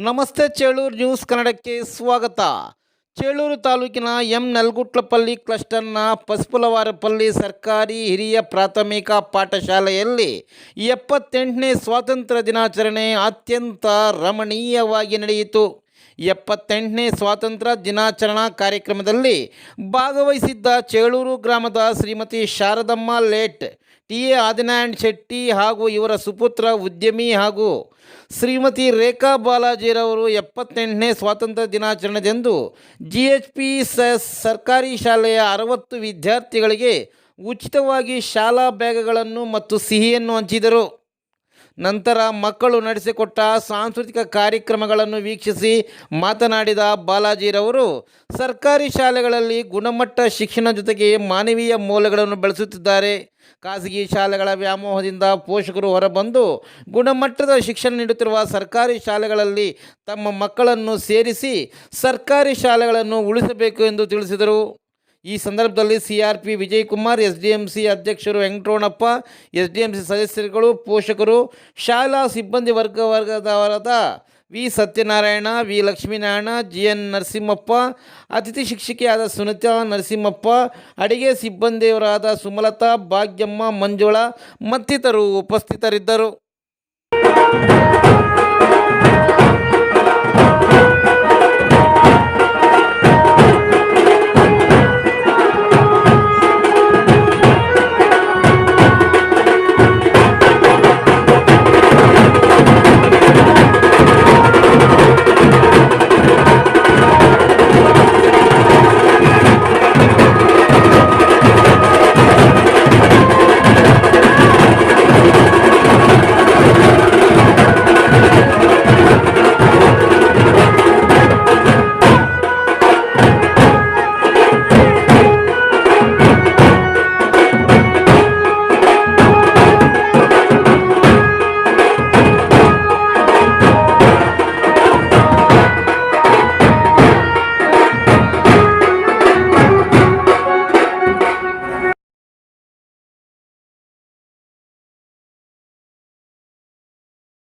ನಮಸ್ತೆ ಚೇಳೂರು ನ್ಯೂಸ್ ಕನ್ನಡಕ್ಕೆ ಸ್ವಾಗತ. ಚೇಳೂರು ತಾಲೂಕಿನ ಎಂ ನಲ್ಗುಟ್ಲಪಲ್ಲಿ ಕ್ಲಸ್ಟರ್ನ ಪಸ್ಪುಲವಾರಪಲ್ಲಿ ಸರ್ಕಾರಿ ಹಿರಿಯ ಪ್ರಾಥಮಿಕ ಪಾಠಶಾಲೆಯಲ್ಲಿ ಎಪ್ಪತ್ತೆಂಟನೇ ಸ್ವಾತಂತ್ರ್ಯ ದಿನಾಚರಣೆ ಅತ್ಯಂತ ರಮಣೀಯವಾಗಿ ನಡೆಯಿತು. ಎಪ್ಪತ್ತೆಂಟನೇ ಸ್ವಾತಂತ್ರ್ಯ ದಿನಾಚರಣಾ ಕಾರ್ಯಕ್ರಮದಲ್ಲಿ ಭಾಗವಹಿಸಿದ್ದ ಚೇಳೂರು ಗ್ರಾಮದ Shrimati Sharadamma late, T A Adinarayan Shetty ಹಾಗೂ ಇವರ ಸುಪುತ್ರ ಉದ್ಯಮಿ ಹಾಗೂ ಶ್ರೀಮತಿ ರೇಖಾ ಬಾಲಾಜಿರವರು ಎಪ್ಪತ್ತೆಂಟನೇ ಸ್ವಾತಂತ್ರ್ಯ ದಿನಾಚರಣೆದೆಂದು ಜಿ ಎಚ್ ಪಿ ಸ ಸರ್ಕಾರಿ ಶಾಲೆಯ ಅರವತ್ತು ವಿದ್ಯಾರ್ಥಿಗಳಿಗೆ ಉಚಿತವಾಗಿ ಶಾಲಾ ಬ್ಯಾಗ್ಗಳನ್ನು ಮತ್ತು ಸಿಹಿಯನ್ನು ಹಂಚಿದರು. ನಂತರ ಮಕ್ಕಳು ನಡೆಸಿಕೊಟ್ಟ ಸಾಂಸ್ಕೃತಿಕ ಕಾರ್ಯಕ್ರಮಗಳನ್ನು ವೀಕ್ಷಿಸಿ ಮಾತನಾಡಿದ ಬಾಲಾಜಿರವರು, ಸರ್ಕಾರಿ ಶಾಲೆಗಳಲ್ಲಿ ಗುಣಮಟ್ಟ ಶಿಕ್ಷಣ ಜೊತೆಗೆ ಮಾನವೀಯ ಮೌಲ್ಯಗಳನ್ನು ಬೆಳೆಸುತ್ತಿದ್ದಾರೆ. ಖಾಸಗಿ ಶಾಲೆಗಳ ವ್ಯಾಮೋಹದಿಂದ ಪೋಷಕರು ಹೊರಬಂದು ಗುಣಮಟ್ಟದ ಶಿಕ್ಷಣ ನೀಡುತ್ತಿರುವ ಸರ್ಕಾರಿ ಶಾಲೆಗಳಲ್ಲಿ ತಮ್ಮ ಮಕ್ಕಳನ್ನು ಸೇರಿಸಿ ಸರ್ಕಾರಿ ಶಾಲೆಗಳನ್ನು ಉಳಿಸಬೇಕು ಎಂದು ತಿಳಿಸಿದರು. ಈ ಸಂದರ್ಭದಲ್ಲಿ C R P Vijayakumar S D M C ಅಧ್ಯಕ್ಷರು Venkataramanappa S D M C ಸದಸ್ಯರುಗಳು, ಪೋಷಕರು, ಶಾಲಾ ಸಿಬ್ಬಂದಿ ವರ್ಗ ವರ್ಗದವರಾದ V. Satyanarayana, V. Lakshminarayana G N Narasimhappa, ಅತಿಥಿ ಶಿಕ್ಷಕಿಯಾದ ಸುನಿತಾ ನರಸಿಂಹಪ್ಪ, ಅಡಿಗೆ ಸಿಬ್ಬಂದಿಯವರಾದ ಸುಮಲತಾ, ಭಾಗ್ಯಮ್ಮ, ಮಂಜುಳ ಮತ್ತಿತರು ಉಪಸ್ಥಿತರಿದ್ದರು.